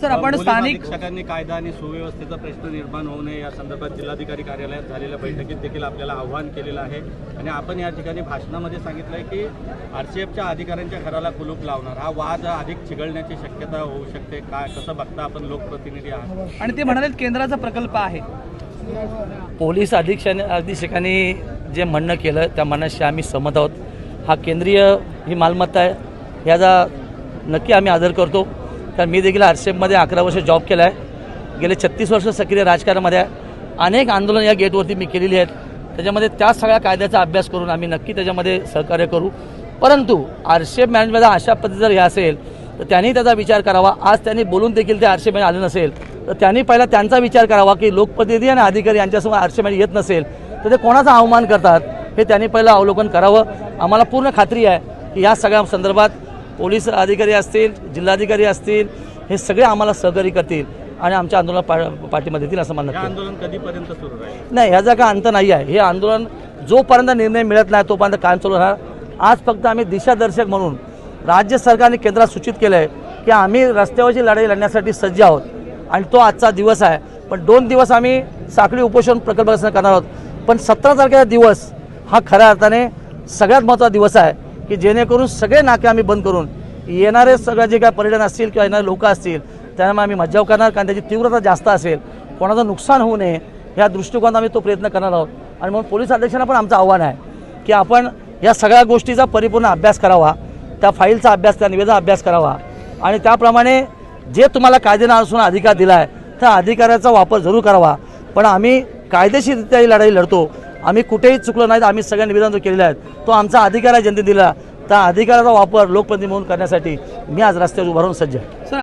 Sir आपण स्थानिक अधीक्षकांनी कायदा आणि सुव्यवस्थेचा प्रश्न निर्माण होऊ नये या संदर्भात जिल्हाधिकारी कार्यालयात झालेल्या बैठकीत देखील आपल्याला आव्हान केलेलं आहे. आणि आपण या ठिकाणी भाषणामध्ये सांगितलंय की आरसीएफच्या अधिकाऱ्यांच्या घराला कुलूप लावणार. हा वाद अधिक चिघळण्याची शक्यता होऊ शकते. काय कसं बघता आपण लोकप्रतिनिधी आहात? आणि ते म्हणाले केंद्राचा प्रकल्प आहे. पोलीस अधीक्षक अधीक्षकांनी जे म्हणणं केलं त्या म्हणण्याशी आम्ही सहमत आहोत. हा केंद्रीय ही मालमत्ता आहे. याचा नक्की आम्ही आदर करतो. कारण मी देखील आर सी एफमध्ये अकरा वर्ष जॉब केला आहे. गेले छत्तीस वर्ष सक्रिय राजकारणामध्ये आहे. अनेक आंदोलन या गेटवरती मी केलेली आहेत. त्याच्यामध्ये त्या सगळ्या कायद्याचा अभ्यास करून आम्ही नक्की त्याच्यामध्ये सहकार्य करू. परंतु आर सी एफ अशा पद्धती जर हे असेल तर त्यांनी त्याचा विचार करावा. आज त्यांनी बोलून देखील ते आर मॅनेज आले नसेल तर त्यांनी पहिला त्यांचा विचार करावा की लोकप्रतिनिधी आणि अधिकारी यांच्यासमोर आर मॅनेज येत नसेल तर ते कोणाचा अवमान करतात हे त्यांनी पहिलं अवलोकन करावं. आम्हाला पूर्ण खात्री आहे की या सगळ्या संदर्भात पोलीस अधिकारी असतील जिल्हाधिकारी असतील हे सगळे आम्हाला सहकार्य करतील आणि आमच्या आंदोलन पा पाठिंबा देतील असं नक्की आंदोलन कधीपर्यंत सुरू राहील? नाही ह्याचा काय अंत नाही आहे. हे आंदोलन जोपर्यंत निर्णय मिळत नाही तोपर्यंत कायम चालू राहणार. आज फक्त आम्ही दिशादर्शक म्हणून राज्य सरकारने केंद्रात सूचित केलं आहे की आम्ही रस्त्यावरची लढाई लढण्यासाठी सज्ज आहोत. आणि तो आजचा दिवस आहे. पण दोन दिवस आम्ही साखळी उपोषण प्रकल्प करणार आहोत. पण सतरा तारखेचा दिवस हा खऱ्या अर्थाने सगळ्यात महत्त्वाचा दिवस आहे. की जेणेकरून सगळे नाके आम्ही बंद करून येणारे सगळं जे काय पर्यटन असतील किंवा येणारे लोक असतील त्यांना आम्ही मज्जाव करणार कारण त्याची तीव्रता जास्त असेल. कोणाचं नुकसान होऊ नये या दृष्टिकोनात आम्ही तो प्रयत्न करणार आहोत. आणि म्हणून पोलीस अध्यक्षांना पण आमचं आव्हान आहे की आपण या सगळ्या गोष्टीचा परिपूर्ण अभ्यास करावा त्या फाईलचा अभ्यास त्या निवेदन अभ्यास करावा. आणि त्याप्रमाणे जे तुम्हाला कायदेनुसार अधिकार दिला आहे त्या अधिकाराचा वापर जरूर करावा. पण आम्ही कायदेशीररित्या ही लढाई लढतो. आम्ही कुठेही चुकलो नाहीत आम्ही सगळ्या निवेदन जो केलेला आहेत तो आमचा अधिकार आहे जनतेने दिला. त्या अधिकाराचा वापर लोकप्रतिनिधी म्हणून करण्यासाठी मी आज रस्त्यावर उभारून सज्ज आहे. सर